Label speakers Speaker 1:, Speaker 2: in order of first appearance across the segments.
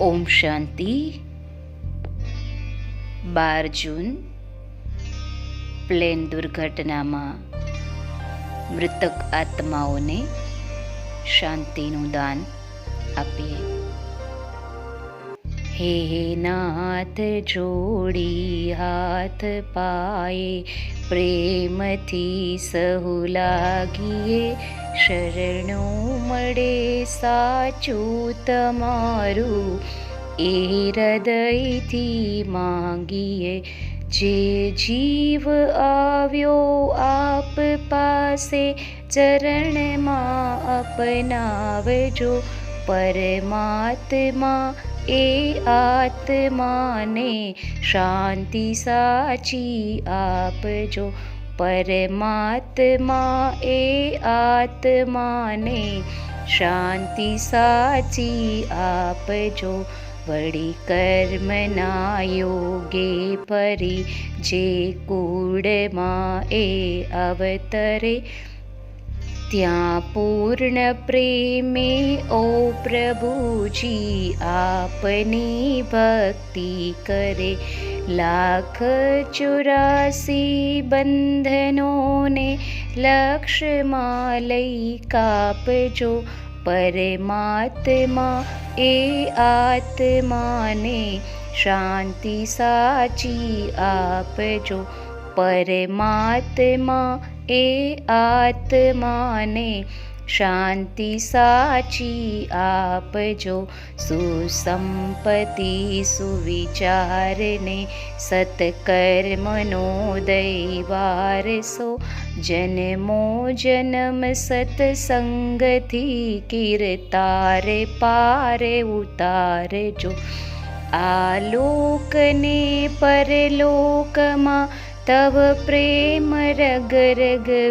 Speaker 1: ઓમ શાંતિ. બાર જૂન plane દુર્ઘટનામાં મૃતક આત્માઓને શાંતિનું દાન આપીએ. हे नाथ जोड़ी हाथ पाए प्रेम थी सहु लागिए शरणो मडे साचू तमारू ए हृदय थी मांगिए जे जीव आयोसे चरण मा अपनावो मात् मा ए आत्माने शान्ति साची आपो परमात्मा ए आत्माने शान्ति साची आपजो वडि कर्मणा योगे परि जे कूळमा ए अवतरे। ्या पूर्णप्रेमे ओ प्रभुजी आपने भक्ति करे। लाख चुरासी बन्धनो ने कापजो परमात्मा ए आत्माने शान्ति साची आपजो। परमात्मा ए आत्माने शान्ति साची आजो सुसम्पति सुविचारने सत्कर्मनो दैवारसो जन्मो जन्म सत्सङ्गति कीर्तार पार उतार जो आलोकने परलोकमा तव प्रेम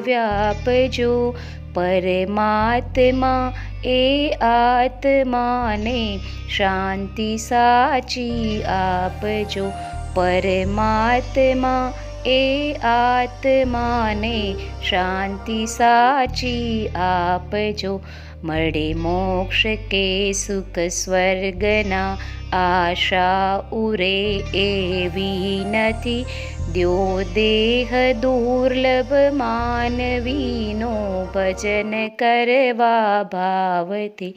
Speaker 1: व्यापजो। परमात्मा ए आत्माने शान्ति साची आपजो। परमात्मा ए आत्माने शान्ति साची आपजो। मडे मोक्ष के सुख स्वर्गना आशा उरे एवी ए દ્યો દેહ દુર્લભ માનવીનો ભજન કરવા ભાવથી.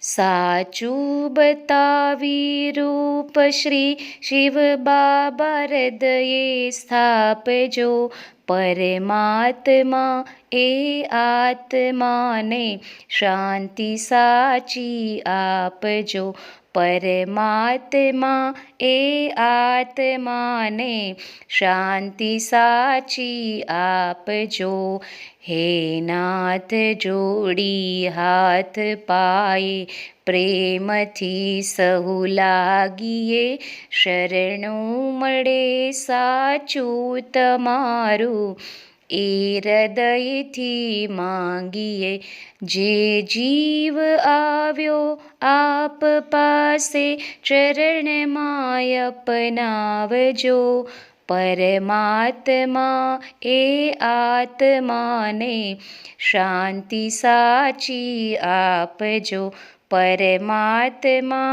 Speaker 1: સાચું બતાવી રૂપ શ્રી શિવ બાબા હૃદયે સ્થાપજો. પરમાત્મા એ આત્માને શાંતિ સાચી આપજો. પરમાત્મા એ આત્માને શાંતિ સાચી આપજો. હે નાથ જોડી હાથ પાયે, પ્રેમથી સહુ લાગીએ. શરણું મળે સાચું તમારું. એ હૃદયથી માંગીએ જે જીવ આવ્યો આપ પાસે ચરણમાં અપનાવજો પરમાત્મા એ આત્માને શાંતિ સાચી આપજો પરમાત્મા